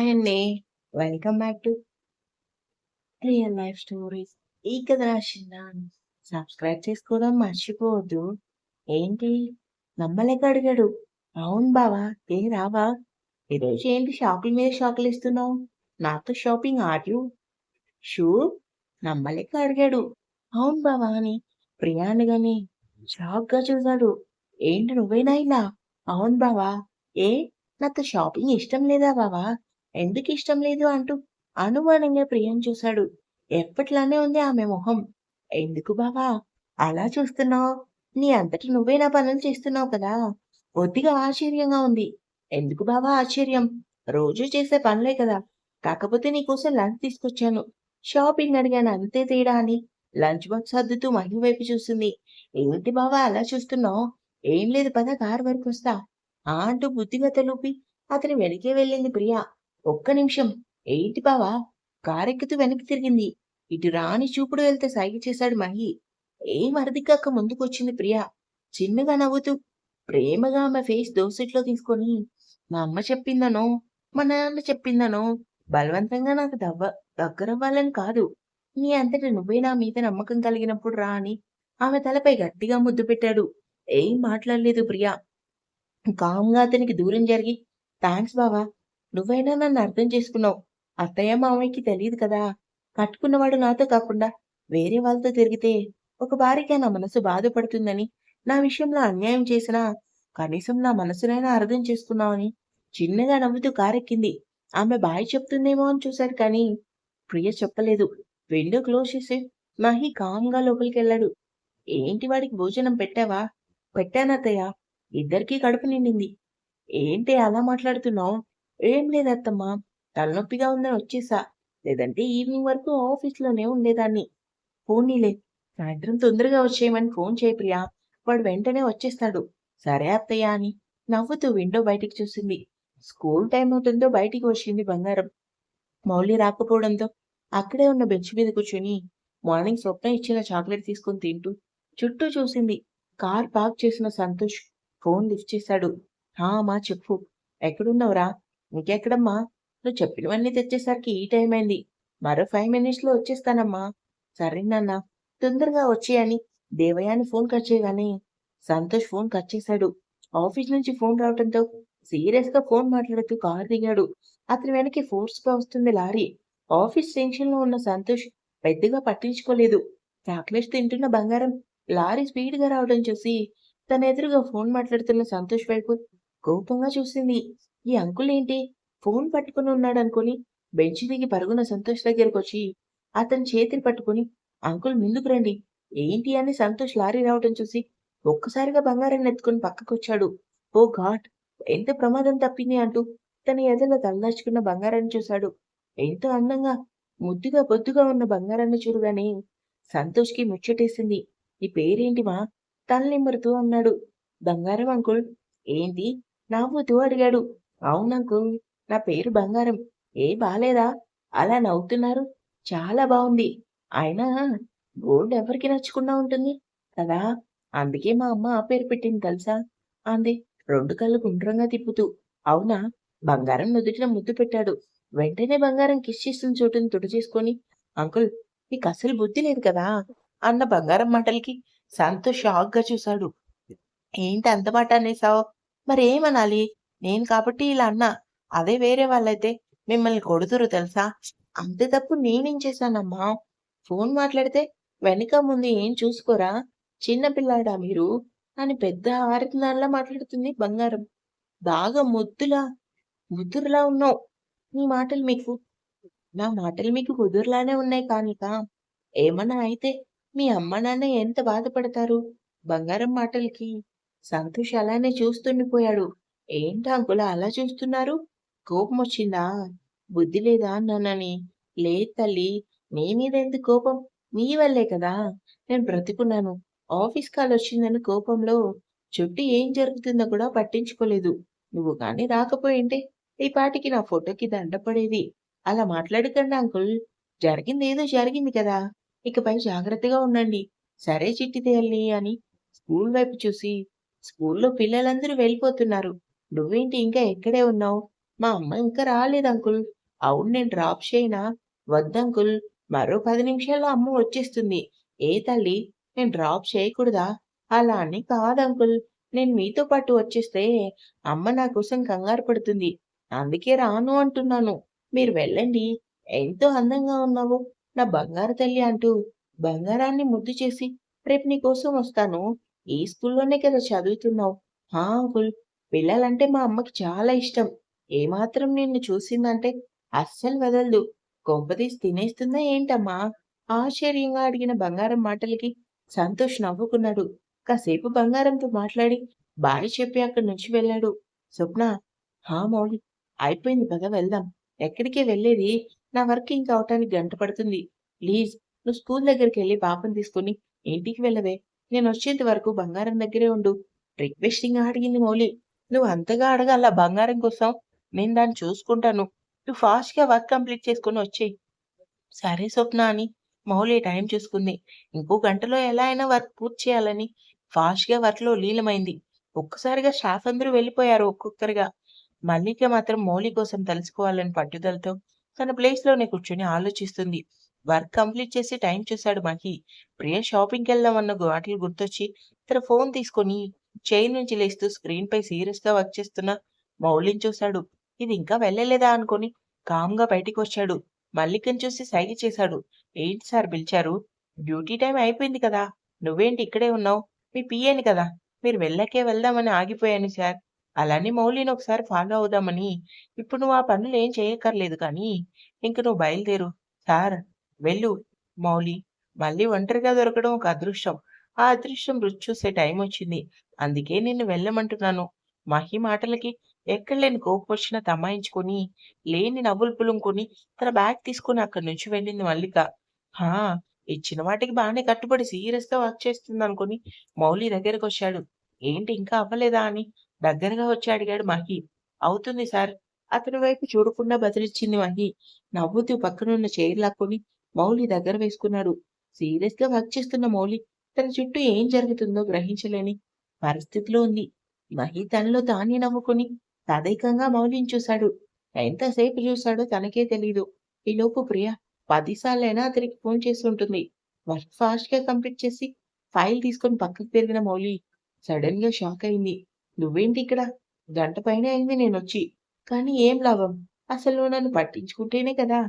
Hi అండి. Welcome back to real life stories. ఈ కథ రాసిందా సబ్స్క్రైబ్ చేసుకోవడం మర్చిపోవద్దు. ఏంటి? నమ్మలేక అడిగాడు. అవును బావా ఏ రావా? ఈరోజు ఏంటి షాకుల మీద షాకులు ఇస్తున్నావు? నాతో షాపింగ్ ఆర్యు? షూ? నమ్మలేక అడిగాడు. అవును బావా అని. ప్రియా అనగానే షాక్గా చూశాడు. ఏంటి నువ్వేనా ఇలా? అవును బావా. ఏ? నాతో షాపింగ్ ఇష్టం లేదా బావా? ఎందుకు ఇష్టం లేదు అంటూ అనుమానంగా ప్రియం చూశాడు. ఎప్పట్లానే ఉంది ఆమె మొహం. ఎందుకు బావా? అలా చూస్తున్నావు? నీ అంతటి నువ్వే నా పనులు చేస్తున్నావు కదా? కొద్దిగా ఆశ్చర్యంగా ఉంది. ఎందుకు బావా ఆశ్చర్యం? రోజు చేసే పనులే కదా. కాకపోతే నీకోసం లంచ్ తీసుకొచ్చాను. షాపింగ్ అడిగాను అంతే తేడా అని. లంచ్ బాక్స్ సర్దుతూ మహిళ వైపు చూస్తుంది ఏంటి బావా అలా చూస్తున్నావు? ఏం లేదు పద కారు వరకు వస్తా. ఆ అంటూ బుద్ధిగా తలూపి అతని వెనకే వెళ్ళింది ప్రియా. ఒక్క నిమిషం. ఏంటి బావా? కారెక్కుతూ వెనక్కి తిరిగింది. ఇటు రాని చూపుడు వెళ్తే సైగ చేశాడు మహి. ఏం అరదికాక ముందుకొచ్చింది ప్రియా? చిన్నగా నవ్వుతూ ప్రేమగా ఆమె ఫేస్ దోసెట్లో తీసుకొని మా అమ్మ చెప్పిందనో మా నాన్న చెప్పిందనో బలవంతంగా నాకు దవ్వ దగ్గరవ్వాలని కాదు. నీ అంతటి నువ్వే నా మీద నమ్మకం కలిగినప్పుడు రా అని ఆమె తలపై గట్టిగా ముద్దు పెట్టాడు. ఏం మాట్లాడలేదు ప్రియా. కామ్గా అతనికి దూరం జరిగి థ్యాంక్స్ బావా. నువ్వైనా నన్ను అర్థం చేసుకున్నావు. అత్తయ్య మామయ్యకి తెలియదు కదా. కట్టుకున్నవాడు నాతో కాకుండా వేరే వాళ్ళతో తిరిగితే ఒక భార్యగా నా మనసు బాధపడుతుందని నా విషయంలో అన్యాయం చేసినా కనీసం నా మనసునైనా అర్థం చేసుకున్నావని చిన్నగా నవ్వుతూ కారెక్కింది. ఆమె బాయ్ చెప్తుందేమో అని చూశాడు కానీ ప్రియ చెప్పలేదు. విండో క్లోజ్ చేసి మహి కామ్గా లోపలికి వెళ్ళాడు. ఏంటి వాడికి భోజనం పెట్టావా? పెట్టానత్తయ్య ఇద్దరికీ కడుపు నిండింది. ఏంటి అలా మాట్లాడుతున్నావు? ఏం లేదత్తమ్మా. తలనొప్పిగా ఉందని వచ్చేసా. లేదంటే ఈవినింగ్ వరకు ఆఫీస్లోనే ఉండేదాన్ని. పోనీలే సాయంత్రం తొందరగా వచ్చేయమని ఫోన్ చేయి ప్రియా. వాడు వెంటనే వచ్చేస్తాడు. సరే అత్తయ్య అని నవ్వుతూ విండో బయటికి చూసింది. స్కూల్ టైం అవుతుందో బయటికి వచ్చింది బంగారం. మౌలి రాకపోవడంతో అక్కడే ఉన్న బెంచ్ మీద కూర్చొని మార్నింగ్ స్వప్న ఇచ్చిన చాక్లెట్ తీసుకొని తింటూ చుట్టూ చూసింది. కార్ పార్క్ చేసిన సంతోష్ ఫోన్ లిఫ్ట్ చేశాడు. హా అమ్మా చెప్పు ఎక్కడున్నావురా? ఇంకెక్కడమ్మా నువ్వు చెప్పినవన్నీ తెచ్చేసరికి ఈ టైం అయింది. మరో ఫైవ్ మినిట్స్లో వచ్చేస్తానమ్మా. సరే నాన్న తొందరగా వచ్చేయని దేవయాని ఫోన్ కట్ చేయగానే సంతోష్ ఫోన్ కట్ చేశాడు. ఆఫీస్ నుంచి ఫోన్ రావడంతో సీరియస్గా ఫోన్ మాట్లాడుతూ కారు దిగాడు. అతని వెనక్కి ఫోర్స్గా వస్తుంది లారీ. ఆఫీస్ టెన్షన్లో ఉన్న సంతోష్ పెద్దగా పట్టించుకోలేదు. చాక్లెట్స్ తింటున్న బంగారం లారీ స్పీడ్గా రావడం చూసి తన ఎదురుగా ఫోన్ మాట్లాడుతున్న సంతోష్ వైపు కోపంగా చూసింది. ఈ అంకుల్ ఏంటి ఫోన్ పట్టుకుని ఉన్నాడు బెంచి బెంచ్ దిగి పరుగున సంతోష్ దగ్గరకు వచ్చి అతని చేతిని పట్టుకుని అంకుల్ ముందుకు రండి. ఏంటి అని సంతోష్ లారీ రావటం చూసి ఒక్కసారిగా బంగారాన్ని ఎత్తుకుని పక్కకొచ్చాడు. ఓ ఘాట్ ఎంత ప్రమాదం తప్పింది అంటూ తన ఎదలో తలదాచుకున్న బంగారాన్ని చూశాడు. ఎంతో అందంగా ముద్దుగా బొద్దుగా ఉన్న బంగారాన్ని చూడగానే సంతోష్కి ముచ్చటేసింది. ఈ పేరేంటి మా? తలనిమ్మరుతూ అన్నాడు. బంగారం అంకుల్. ఏంటి నవ్వుతూ అడిగాడు. అవును నా పేరు బంగారం. ఏ బాలేదా? అలా నవ్వుతున్నారు. చాలా బాగుంది అయినా గోల్డ్ ఎవరికి నచ్చకుండా ఉంటుంది కదా? అందుకే మా అమ్మ ఆ పేరు పెట్టింది తెలుసా? అంది. రెండు కళ్ళు గుండ్రంగా తిప్పుతూ. అవునా? బంగారం నుదుటిన ముద్దు పెట్టాడు. వెంటనే బంగారం కిస్ చేస్తున్న చోటుని తుడి చేసుకొని అంకుల్ మీకు అసలు బుద్ధి లేదు కదా? అన్న బంగారం మాటలకి సంతోష్ షాక్గా చూశాడు. ఏంటి అంత మాట అనేసావు? మరి నేను కాబట్టి ఇలా అన్నా. అదే వేరే వాళ్ళైతే మిమ్మల్ని కొడుతురు తెలుసా? అంతే తప్పు నేనేం చేశానమ్మా? ఫోన్ మాట్లాడితే వెనక ముందు ఏం చూసుకోరా? చిన్న పిల్లాడా మీరు? అని పెద్ద ఆరితనాల్లా మాట్లాడుతుంది బంగారం. బాగా ముద్దులా ముద్దురులా ఉన్నావు. నీ మాటలు మీకు నా మాటలు మీకు కుదురులానే ఉన్నాయి కానిక. ఏమన్నా అయితే మీ అమ్మ నాన్న ఎంత బాధపడతారు? బంగారం మాటలకి. సంతోష్ అలానే చూస్తుండిపోయాడు. ఏంటి అంకుల్ అలా చూస్తున్నారు? కోపం వచ్చిందా? బుద్ధి లేదా అన్నానని? లేదు తల్లి నీ మీద ఎందుకు కోపం? నీ వల్లే కదా. నేను బ్రతికున్నాను. ఆఫీస్ కాల్ వచ్చిందని కోపంలో చుట్టూ ఏం జరుగుతుందో కూడా పట్టించుకోలేదు. నువ్వు కానీ రాకపోయింటే ఈ పాటికి నా ఫోటోకి దండపడేది అలా మాట్లాడకండి అంకుల్. జరిగింది ఏదో జరిగింది కదా. ఇకపై జాగ్రత్తగా ఉండండి. సరే చిట్టి తేయాలి అని స్కూల్ వైపు చూసి స్కూల్లో పిల్లలందరూ వెళ్ళిపోతున్నారు. నువ్వేంటి ఇంకా ఎక్కడే ఉన్నావు? మా అమ్మ ఇంకా రాలేదు అంకుల్. అవును నేను డ్రాప్ చేయనా? వద్దంకుల్ మరో పది నిమిషాల్లో అమ్మ వచ్చేస్తుంది. ఏ తల్లి? నేను డ్రాప్ చేయకూడదా? అలా అని కాదు అంకుల్. నేను మీతో పాటు వచ్చేస్తే అమ్మ నా కోసం కంగారు పడుతుంది. అందుకే రాను అంటున్నాను. మీరు వెళ్ళండి. ఎంతో అందంగా ఉన్నావు. నా బంగారు తల్లి అంటూ బంగారాన్ని ముద్దు చేసి రేపు నీ కోసం వస్తాను. ఈ స్కూల్లోనే కదా చదువుతున్నావు. హా అంకుల్. పిల్లలంటే మా అమ్మకి చాలా ఇష్టం. ఏమాత్రం నిన్ను చూసిందంటే అస్సలు వదలదు. కొంపదీసి తినేస్తుందా ఏంటమ్మా? ఆశ్చర్యంగా అడిగిన బంగారం మాటలకి సంతోష్ నవ్వుకున్నాడు. కాసేపు బంగారంతో మాట్లాడి బాయ్ చెప్పి అక్కడి నుంచి వెళ్ళాడు. స్వప్న హా మౌలి అయిపోయింది పద వెళ్దాం. ఎక్కడికే వెళ్ళేది? నా వర్క్ ఇంకా అవటానికి గంట పడుతుంది. ప్లీజ్ నువ్వు స్కూల్ దగ్గరికి వెళ్ళి పాపను తీసుకుని ఇంటికి వెళ్ళవే. నేను వచ్చేంత వరకు బంగారం దగ్గరే ఉండు. రిక్వెస్టింగ్ అడిగింది మౌలి నువ్వు అంతగా అడగాల బంగారం కోసం నేను దాన్ని చూసుకుంటాను. నువ్వు ఫాస్ట్గా వర్క్ కంప్లీట్ చేసుకుని వచ్చేయి. సరే స్వప్న అని మౌలి టైం చూసుకుంది. ఇంకో గంటలో ఎలా అయినా వర్క్ పూర్తి చేయాలని ఫాస్ట్గా వర్క్లో లీలమైంది ఒక్కసారిగా స్టాఫ్ అందరూ వెళ్ళిపోయారు ఒక్కొక్కరిగా. మల్లిక మాత్రం మౌలి కోసం తెలుసుకోవాలని పట్టుదలతో తన ప్లేస్లోనే కూర్చొని ఆలోచిస్తుంది. వర్క్ కంప్లీట్ చేసి టైం చూశాడు మహి. ప్రియ షాపింగ్కి వెళ్దాం అన్న మాటలు గుర్తొచ్చి తన ఫోన్ తీసుకొని చైర్ నుంచి లేస్తూ స్క్రీన్ పై సీరియస్గా వర్క్ చేస్తున్న మౌలిని చూశాడు. ఇది ఇంకా వెళ్ళలేదా అనుకొని కామ్గా బయటికి వచ్చాడు. మల్లికను చూసి సైగ చేశాడు. ఏంటి సార్ పిలిచారు? డ్యూటీ టైం అయిపోయింది కదా. నువ్వేంటి ఇక్కడే ఉన్నావు? మీ పిఏని కదా. మీరు వెళ్ళకే వెళ్దామని ఆగిపోయాను సార్. అలానే మౌలిని ఒకసారి ఫాలో అవుదామని. ఇప్పుడు నువ్వు ఆ పనులు ఏం చేయక్కర్లేదు కానీ ఇంక నువ్వు బయలుదేరు. సార్ వెళ్ళు. మౌలి మళ్ళీ ఒంటరిగా దొరకడం ఒక అదృష్టం. ఆ అదృష్టం రుచి చూసే టైం వచ్చింది. అందుకే నిన్ను వెళ్ళమంటున్నాను. మహి మాటలకి ఎక్కడలేని కోపం వచ్చినా తమాయించుకొని లేని నవ్వులు పులుముకొని తన బ్యాగ్ తీసుకొని అక్కడి నుంచి వెళ్ళింది మల్లిక. హా ఇచ్చిన వాటికి బాగానే కట్టుబడి సీరియస్గా వర్క్ చేస్తుంది అనుకుని మౌలి దగ్గరకు వచ్చాడు ఏంటి ఇంకా అవ్వలేదా అని దగ్గరగా వచ్చి అడిగాడు మహి. అవుతుంది సార్. అతని వైపు చూడకుండా బదిలిచ్చింది మహి. నవ్వుతూ పక్కనున్న చైర్ లాక్కొని మౌలి దగ్గర వేసుకున్నాడు. సీరియస్గా వర్క్ చేస్తున్న మౌలి తన చుట్టూ ఏం జరుగుతుందో గ్రహించలేని పరిస్థితిలో ఉంది మహి తనలో తానే నవ్వుకుని తదైకంగా మౌలిని చూశాడు. ఎంతసేపు చూశాడో తనకే తెలీదు. ఈలోపు ప్రియ పదిసార్లైనా అతనికి ఫోన్ చేసి ఉంటుంది. వర్క్ ఫాస్ట్గా కంప్లీట్ చేసి ఫైల్ తీసుకొని పక్కకు పెరిగిన మౌలి సడన్గా షాక్ అయింది. నువ్వేంటి ఇక్కడ? గంట పైన అయింది నేను వచ్చి కానీ ఏం లాభం? అసలు నన్ను పట్టించుకుంటేనే కదా.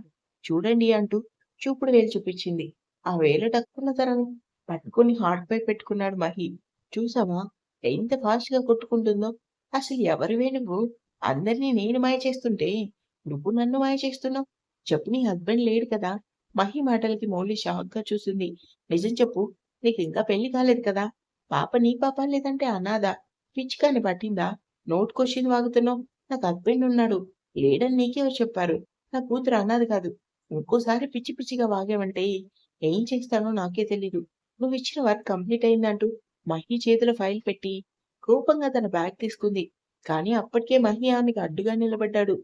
చూడండి అంటూ చూపుడు వేలు చూపించింది. ఆ వేలు టక్కున్న తరని పట్టుకుని హార్ట్ పై పెట్టుకున్నాడు మహి. చూసావా? ఎంత ఫాస్ట్గా కొట్టుకుంటుందో. అసలు ఎవరివే నువ్వు? అందరినీ నేను మాయ చేస్తుంటే నువ్వు నన్ను మాయ చేస్తున్నావు? చెప్పు నీ హస్బెండ్ లేడు కదా. మహి మాటలకి మౌలి షాక్గా చూసింది. నిజం చెప్పు నీకు ఇంకా పెళ్ళి కాలేదు కదా. పాప నీ పాప లేదంటే అనాథ? పిచ్చికాని పట్టిందా? నోట్ క్వశ్చన్ వాగుతున్నావు? నాకు హస్బెండ్ ఉన్నాడు. లేడని నీకెవరు చెప్పారు? నా కూతురు అనాథ కాదు. ఇంకోసారి పిచ్చి పిచ్చిగా వాగావంటే ఏం చేస్తానో నాకే తెలీదు. నువ్వు ఇచ్చిన వర్క్ కంప్లీట్ అయిందంటూ మహి చేతిలో ఫైల్ పెట్టి కోపంగా తన బ్యాగ్ తీసుకుంది. కానీ అప్పటికే మహి ఆమెకు అడ్డుగా నిలబడ్డాడు.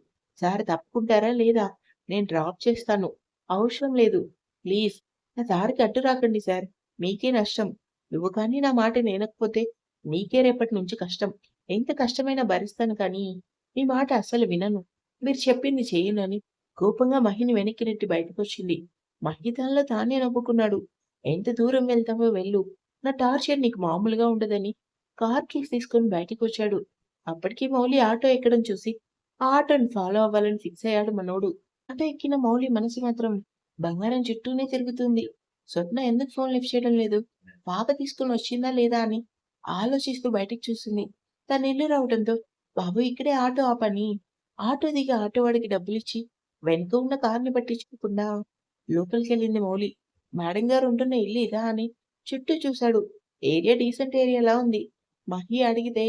సార్ తప్పుకుంటారా లేదా? నేను డ్రాప్ చేస్తాను. అవసరం లేదు. ప్లీజ్ నా దారికి అడ్డు రాకండి సార్. మీకే నష్టం. నువ్వు కానీ నా మాట నేనకపోతే మీకే రేపటి నుంచి కష్టం. ఎంత కష్టమైనా భరిస్తాను కానీ మీ మాట అస్సలు వినను. మీరు చెప్పింది చేయనని కోపంగా మహిని వెనక్కి నెట్టి బయటకు వచ్చింది మహి తనలో తానే నవ్వుకున్నాడు. ఎంత దూరం వెళ్తావో వెళ్ళు. నా టార్చర్ నీకు మామూలుగా ఉండదని. కార్ కీస్ తీసుకొని బయటికి వచ్చాడు. అప్పటికి మౌలి ఆటో ఎక్కడం చూసి ఆ ఆటోని ఫాలో అవ్వాలని ఫిక్స్ అయ్యాడు మనోడు. ఆటో ఎక్కిన మౌలి మనసు మాత్రం బంగారం చుట్టూనే తిరుగుతుంది. స్వప్న ఎందుకు ఫోన్ లిఫ్ట్ చేయడం లేదు? పాప తీసుకుని వచ్చిందా లేదా అని ఆలోచిస్తూ బయటికి చూసింది. తన ఇల్లు రావడంతో బాబు ఇక్కడే ఆటో ఆపని ఆటో దిగి ఆటో వాడికి డబ్బులు ఇచ్చి వెనుక ఉన్న కార్ని పట్టించుకోకుండా లోపలికి వెళ్ళింది మౌలి. మేడం గారు ఉంటున్న ఇల్లు ఇదా? అని చుట్టూ చూశాడు. ఏరియా డీసెంట్ ఏరియాలా ఉంది. మహి అడిగితే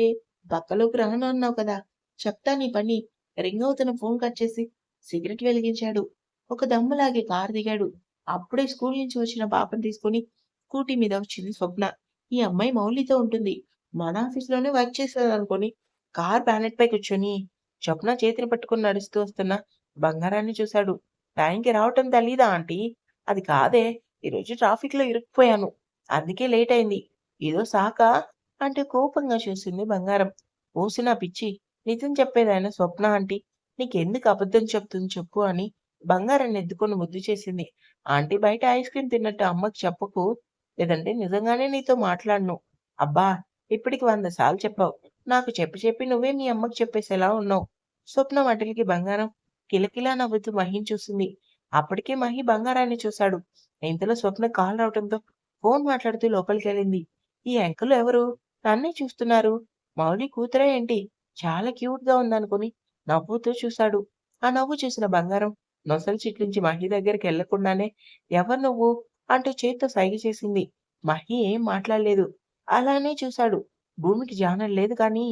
పక్కలోకి రాను అన్నావు కదా చెప్తా నీ పని. రింగ్ అవుతున్న ఫోన్ కట్ చేసి సిగరెట్ వెలిగించాడు. ఒక దమ్ములాగే కారు దిగాడు. అప్పుడే స్కూల్ నుంచి వచ్చిన పాపను తీసుకుని స్కూటీ మీద వచ్చింది స్వప్న. ఈ అమ్మాయి మౌలితో ఉంటుంది. మన ఆఫీస్లోనే వర్క్ చేస్తుంది అనుకుని కార్ ప్యానెట్ పై కూర్చొని స్వప్న చేతిని పట్టుకుని నడుస్తూ వస్తున్న బంగారాన్ని చూశాడు. టైంకి రావటం తెలీదా ఆంటీ? అది కాదే ఈరోజు ట్రాఫిక్లో ఇరుక్కుపోయాను. అందుకే లేట్ అయింది ఏదో సాక అంటే కోపంగా చూసింది బంగారం ఓసిన పిచ్చి నిజం చెప్పేదాయన స్వప్న ఆంటీ నీకెందుకు అబద్ధం చెప్తుంది చెప్పు అని బంగారాన్ని ఎత్తుకొని ముద్దు చేసింది. ఆంటీ బయట ఐస్ క్రీమ్ తిన్నట్టు అమ్మకి చెప్పకు. లేదంటే నిజంగానే నీతో మాట్లాడను. అబ్బా! ఇప్పటికి వంద సార్లు చెప్పావు. నాకు చెప్పి చెప్పి నువ్వే మీ అమ్మకి చెప్పేసేలా ఉన్నావు. స్వప్న మాటలకి బంగారం కిలకిలా నవ్వుతూ మహిని చూసింది. అప్పటికే మహి బంగారాన్ని చూశాడు. ఇంతలో స్వప్న కాల్ రావటంతో ఫోన్ మాట్లాడుతూ లోపలికి వెళ్ళింది ఈ అంకుల్ ఎవరు? నన్నే చూస్తున్నారు. మౌలి కూతురే ఏంటి? చాలా క్యూట్గా ఉందనుకుని నవ్వుతూ చూశాడు. ఆ నవ్వు చూసిన బంగారం నొసలు చిట్లించి మహి దగ్గరికెళ్ళకుండానే ఎవరు నువ్వు? అంటూ చేత్తో సైగ చేసింది. మహి ఏం మాట్లాడలేదు. అలానే చూశాడు. భూమికి జానం లేదు కానీ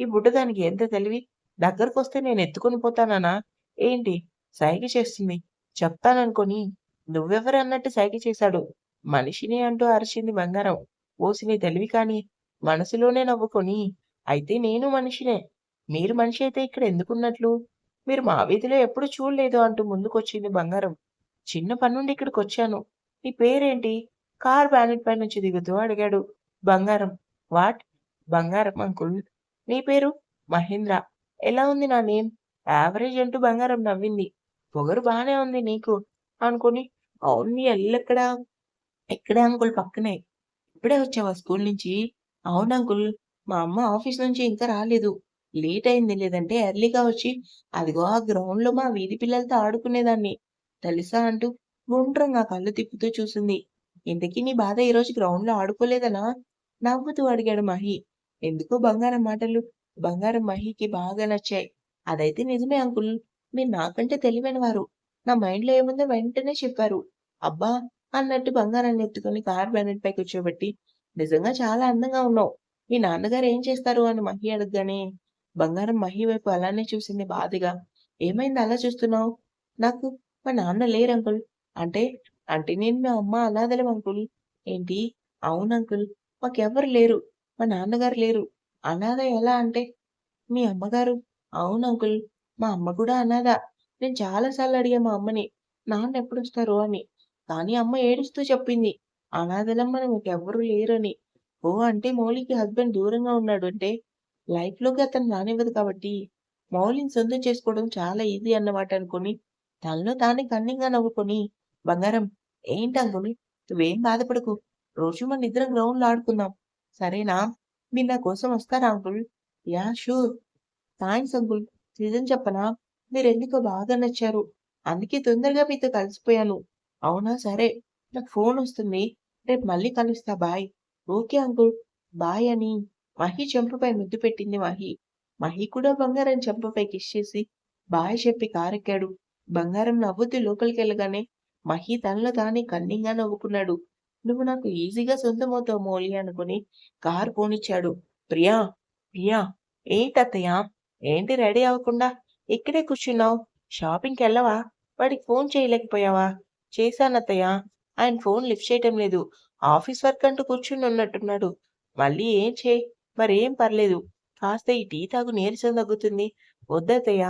ఈ బుడ్డదానికి ఎంత తెలివి? దగ్గరకొస్తే నేను ఎత్తుకొని పోతానా ఏంటి? సైగ చేస్తుంది. చెప్తాననుకొని నువ్వెవరు అన్నట్టు సైగ చేశాడు. మనిషిని అంటూ అరిచింది బంగారం. ఓసిని తెలివి కానీ మనసులోనే నవ్వుకొని అయితే నేను మనిషినే. మీరు మనిషి అయితే ఇక్కడ ఎందుకున్నట్లు? మీరు మా వీధిలో ఎప్పుడు చూడలేదు అంటూ ముందుకొచ్చింది బంగారం. చిన్న పనుండి ఇక్కడికొచ్చాను. నీ పేరేంటి? కార్ బ్యానెట్ పై నుంచి దిగుతూ అడిగాడు. బంగారం. వాట్? బంగారం అంకుల్. నీ పేరు? మహేంద్ర. ఎలా ఉంది నా నేమ్? యావరేజ్ అంటూ బంగారం నవ్వింది. పొగరు బానే ఉంది నీకు అనుకుని అవును ఎల్లెక్కడా ఎక్కడే ఇక్కడే అంకుల్ పక్కనే. ఇప్పుడే వచ్చావా స్కూల్ నుంచి? అవును అంకుల్. మా అమ్మ ఆఫీస్ నుంచి ఇంకా రాలేదు. లేట్ అయింది. లేదంటే ఎర్లీగా వచ్చి అదిగో ఆ గ్రౌండ్‌లో మా వీధి పిల్లలతో ఆడుకునేదాన్ని. తెలుసా అంటూ గుండ్రంగా కళ్ళు తిప్పుతూ చూసింది. ఇంతకీ నీ బాధ ఈరోజు గ్రౌండ్‌లో ఆడుకోలేదనా? నవ్వుతూ అడిగాడు మహి. ఎందుకో బంగారం మాటలు బంగారం మహికి బాగా నచ్చాయి. అదైతే నిజమే అంకుల్. మీరు నాకంటే తెలివైన వారు నా మైండ్‌లో ఏముందో వెంటనే చెప్పారు. అబ్బా! అన్నట్టు బంగారాన్ని ఎత్తుకొని కార్ బ్యానెట్ పై కూర్చోబెట్టి నిజంగా చాలా అందంగా ఉన్నావు. మీ నాన్నగారు ఏం చేస్తారు? అని మహి అడగగానే బంగారం మహి వైపు అలానే చూసింది బాధగా. ఏమైంది అలా చూస్తున్నావు? నాకు మా నాన్న లేరు అంకుల్. అంటే? అంటే నేను మా అమ్మ అనాథలం అంకుల్. ఏంటి? అవును అంకుల్. మాకెవ్వరు లేరు. మా నాన్నగారు లేరు. అనాథ ఎలా అంటే? మీ అమ్మగారు? అవును అంకుల్. మా అమ్మ కూడా అనాథ. నేను చాలాసార్లు అడిగా మా అమ్మని నాన్న ఎప్పుడు వస్తారు అని. కానీ అమ్మ ఏడుస్తూ చెప్పింది. అనాథలమ్మ మనకెవ్వరు లేరని. ఓ అంటే మౌలికి హస్బెండ్ దూరంగా ఉన్నాడు అంటే లైఫ్‌లోకి అతను రానివ్వదు కాబట్టి మౌలిని సొంతం చేసుకోవడం చాలా ఈజీ అన్నమాట అనుకుని తనలో తానే కన్నింగా నవ్వుకొని బంగారం ఏంటి నువ్వేం బాధపడకు. రోజు మనిద్దరం గ్రౌండ్‌లో ఆడుకుందాం. సరేనా? మీరు నా కోసం వస్తారా uncle? Yeah sure. Thanks uncle. నిజం చెప్పనా? మీరెందుకో బాగా నచ్చారు. అందుకే తొందరగా మీతో కలిసిపోయాను. అవునా? సరే. నాకు ఫోన్ వస్తుంది రేపు మళ్ళీ కలుస్తా. బాయ్. Okay uncle. బాయ్ అని మహి చెంపపై ముద్దు పెట్టింది మహి. మహి కూడా బంగారం చెంపపై కిష్ చేసి బాయ్ చెప్పి కారెక్కాడు. బంగారం నవ్వుతూ లోపలికెళ్ళగానే మహి తనలో తానే కన్నింగా నవ్వుకున్నాడు. నువ్వు నాకు ఈజీగా సొంతమవుతావు మౌలి అనుకుని కారు పోనిచ్చాడు. ప్రియా! ప్రియా! ఏంటత్తయ్య? ఏంటి రెడీ అవ్వకుండా ఇక్కడే కూర్చున్నావు? షాపింగ్‌కెళ్ళవా? వాడికి ఫోన్ చేయలేకపోయావా? చేశానత్తయ్య. ఆయన ఫోన్ లిఫ్ట్ చేయటం లేదు. ఆఫీస్ వర్క్ అంటూ కూర్చునున్నట్టున్నాడు. మళ్ళీ ఏం చేయి? మరేం పర్లేదు. కాస్త ఈ టీ తాగు నీరసం తగ్గుతుంది. వద్దత్తయ్య.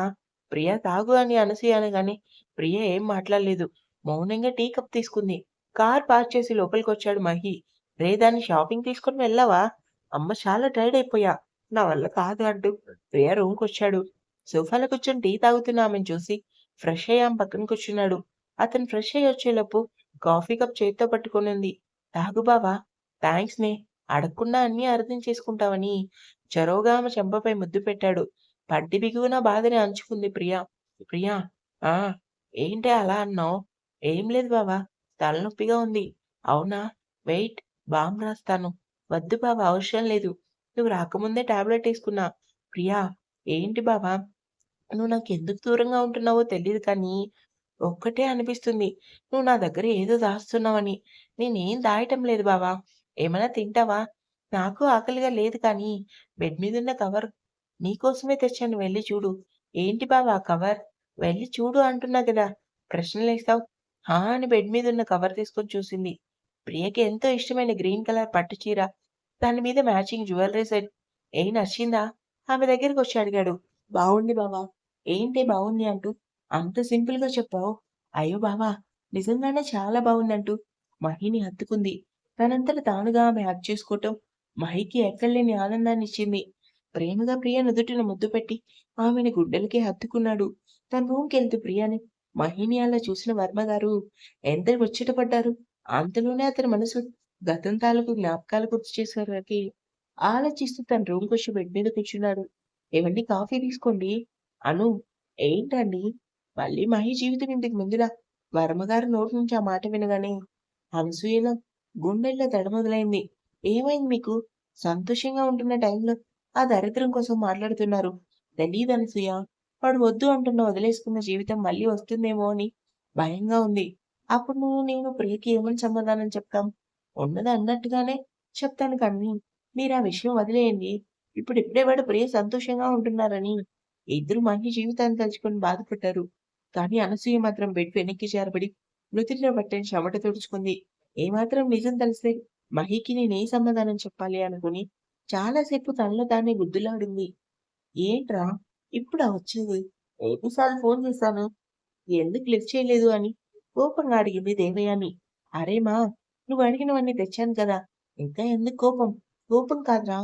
ప్రియ తాగు అని అనసూయ అనగానే ప్రియ ఏం మాట్లాడలేదు. మౌనంగా టీ కప్ తీసుకుంది. కార్ పార్క్ చేసి లోపలికి వచ్చాడు మహి. రే దాన్ని షాపింగ్ తీసుకొని వెళ్ళావా? అమ్మ చాలా టైర్డ్ అయిపోయా. నా వల్ల కాదు అంటూ ప్రియ రూమ్‌కొచ్చాడు. సోఫాలో కూర్చొని టీ తాగుతున్న ఆమెను చూసి ఫ్రెష్ అయ్యి ఆమె పక్కన కూర్చున్నాడు. అతను ఫ్రెష్ అయ్యి వచ్చేలోపు కాఫీ కప్ చేత్తో పట్టుకునింది తాగు బావా. థాంక్స్‌నే. అడగకుండా అన్నీ అర్థం చేసుకుంటావని చొరవగా ఆమె చెంపపై ముద్దు పెట్టాడు. పడ్డి బిగువున బాధని అంచుకుంది ప్రియా ప్రియా! ఆ! ఏంటి అలా అన్నావు? ఏం లేదు బావా. తలనొప్పిగా ఉంది. అవునా? వెయిట్ బామ్ రాస్తాను. వద్దు బావా అవసరం లేదు. నువ్వు రాకముందే టాబ్లెట్ వేసుకున్నా ప్రియా! ఏంటి బావా? నువ్వు నాకు ఎందుకు దూరంగా ఉంటున్నావో తెలియదు కానీ ఒక్కటే అనిపిస్తుంది. నువ్వు నా దగ్గర ఏదో దాస్తున్నావని. నేనేం దాయటం లేదు బావా. ఏమైనా తింటావా? నాకు ఆకలిగా లేదు కానీ బెడ్ మీదున్న కవర్ నీకోసమే తెచ్చాను వెళ్ళి చూడు. ఏంటి బావా ఆ కవర్? వెళ్ళి చూడు అంటున్నా కదా ప్రశ్నలు వేస్తావు హా! అని బెడ్ మీద ఉన్న కవర్ తీసుకొని చూసింది. ప్రియకి ఎంతో ఇష్టమైన గ్రీన్ కలర్ పట్టు చీర. దాని మీద మ్యాచింగ్ జ్యువెలరీ సెట్. ఏం నచ్చిందా? ఆమె దగ్గరికి వచ్చి అడిగాడు. బాగుంది బావా. ఏంటి బాగుంది అంటూ అంత సింపుల్‌గా చెప్పావు? అయ్యో బావా! నిజంగానే చాలా బాగుందంటూ మహిని హత్తుకుంది. తనంతట తానుగా ఆమె హక్ చేసుకోవటం మహికి ఎక్కడలేని ఆనందాన్నిచ్చింది. ప్రేమగా ప్రియ నుదుటిన ముద్దు పెట్టి ఆమెను గుడ్డలకే హత్తుకున్నాడు. తన రూమ్కి వెళ్తూ ప్రియాని మహిని అలా చూసిన వర్మగారు ఎంత ముచ్చటపడ్డారు. అంతలోనే అతని మనసు గతం తాలూకు జ్ఞాపకాలు గుర్తు చేసేసరికి ఆలోచిస్తూ తన రూమ్‌కొచ్చి బెడ్ మీద కూర్చున్నాడు. ఏమండి కాఫీ తీసుకోండి. అను ఏంటండి? మళ్ళీ మహి జీవితం ఇంతకు ముందులా వర్మగారి నోటి నుంచి ఆ మాట వినగానే అనసూయలో గుండెల్లో దడ మొదలైంది. ఏమైంది మీకు? సంతోషంగా ఉంటున్న టైంలో ఆ దరిద్రం కోసం మాట్లాడుతున్నారు. తెలీదనసూయ. వాడు వద్దు అంటున్న వదిలేసుకున్న జీవితం మళ్ళీ వస్తుందేమో అని భయంగా ఉంది. అప్పుడు నువ్వు నేను ప్రియకి ఏమని సమాధానం చెప్తాం? ఉన్నది అన్నట్టుగానే చెప్తాను కానీ మీరు ఆ విషయం వదిలేయండి. ఇప్పుడు ఇప్పుడే వాడు ప్రియ సంతోషంగా ఉంటున్నారని ఇద్దరు మహి జీవితాన్ని తలుచుకొని బాధపడ్డారు. కానీ అనసూయ మాత్రం బెడ్ వెనక్కి చేరబడి మృతిలో పట్టని చెమట తుడుచుకుంది. ఏమాత్రం నిజం తెలిస్తే మహికి నేనే సమాధానం చెప్పాలి అనుకుని చాలాసేపు తనలో తానే గుద్దులాడింది. ఏంట్రా ఇప్పుడా వచ్చేది? ఎన్నిసార్లు ఫోన్ చేశాను. ఎందుకు లిఫ్ట్ చేయలేదు అని కోపంగా అడిగింది దేవయాని. అరేమా నువ్వు అడిగినవన్నీ తెచ్చాను కదా! ఇంకా ఎందుకు కోపం? కోపం కాదురా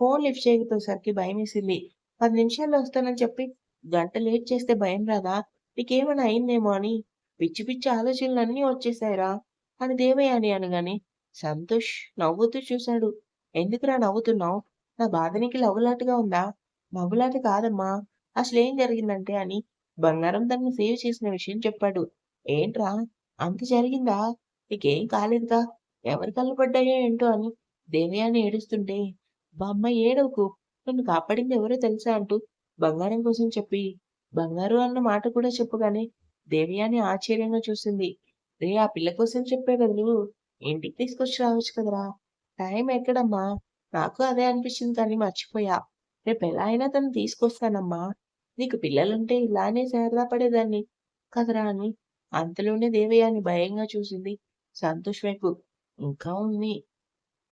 ఫోన్ లిఫ్ట్ చేయకపోయేసరికి భయమేసింది. 10 నిమిషాల్లో వస్తానని చెప్పి గంట లేట్ చేస్తే భయం రాదా? నీకేమైనా అయిందేమో అని పిచ్చి పిచ్చి ఆలోచనలన్నీ వచ్చేసాయిరా అని దేవయాని అనగానే సంతోష్ నవ్వుతూ చూశాడు. ఎందుకురా నవ్వుతున్నావు? నా బాధ నీకు నవ్వులాటగా ఉందా? నవ్వులాట కాదమ్మా. అసలు ఏం జరిగిందంటే అని బంగారం తనను సేవ్ చేసిన విషయం చెప్పాడు. ఏంట్రా అంత జరిగిందా? నీకేం కాలేదుగా? ఎవరి కళ్ళు పడ్డాయో ఏంటో అని దేవయాని ఏడుస్తుంటే బామ్మ ఏడవకు నన్ను కాపాడింది ఎవరో తెలుసా అంటూ బంగారం కోసం చెప్పి బంగారు అన్న మాట కూడా చెప్పగానే దేవయాని ఆశ్చర్యంగా చూసింది. రే ఆ పిల్ల కోసం చెప్పే బదులు ఇంటికి తీసుకొచ్చి రావచ్చు కదరా! టైం ఎక్కడమ్మా? నాకు అదే అనిపించింది కానీ మర్చిపోయా. రేపు ఎలా అయినా తను తీసుకొస్తానమ్మా. నీకు పిల్లలుంటే ఇలానే సరదా పడేదాన్ని కదరా అని అంతలోనే దేవయాని భయంగా చూసింది సంతోష్ వైపు. ఇంకా ఉంది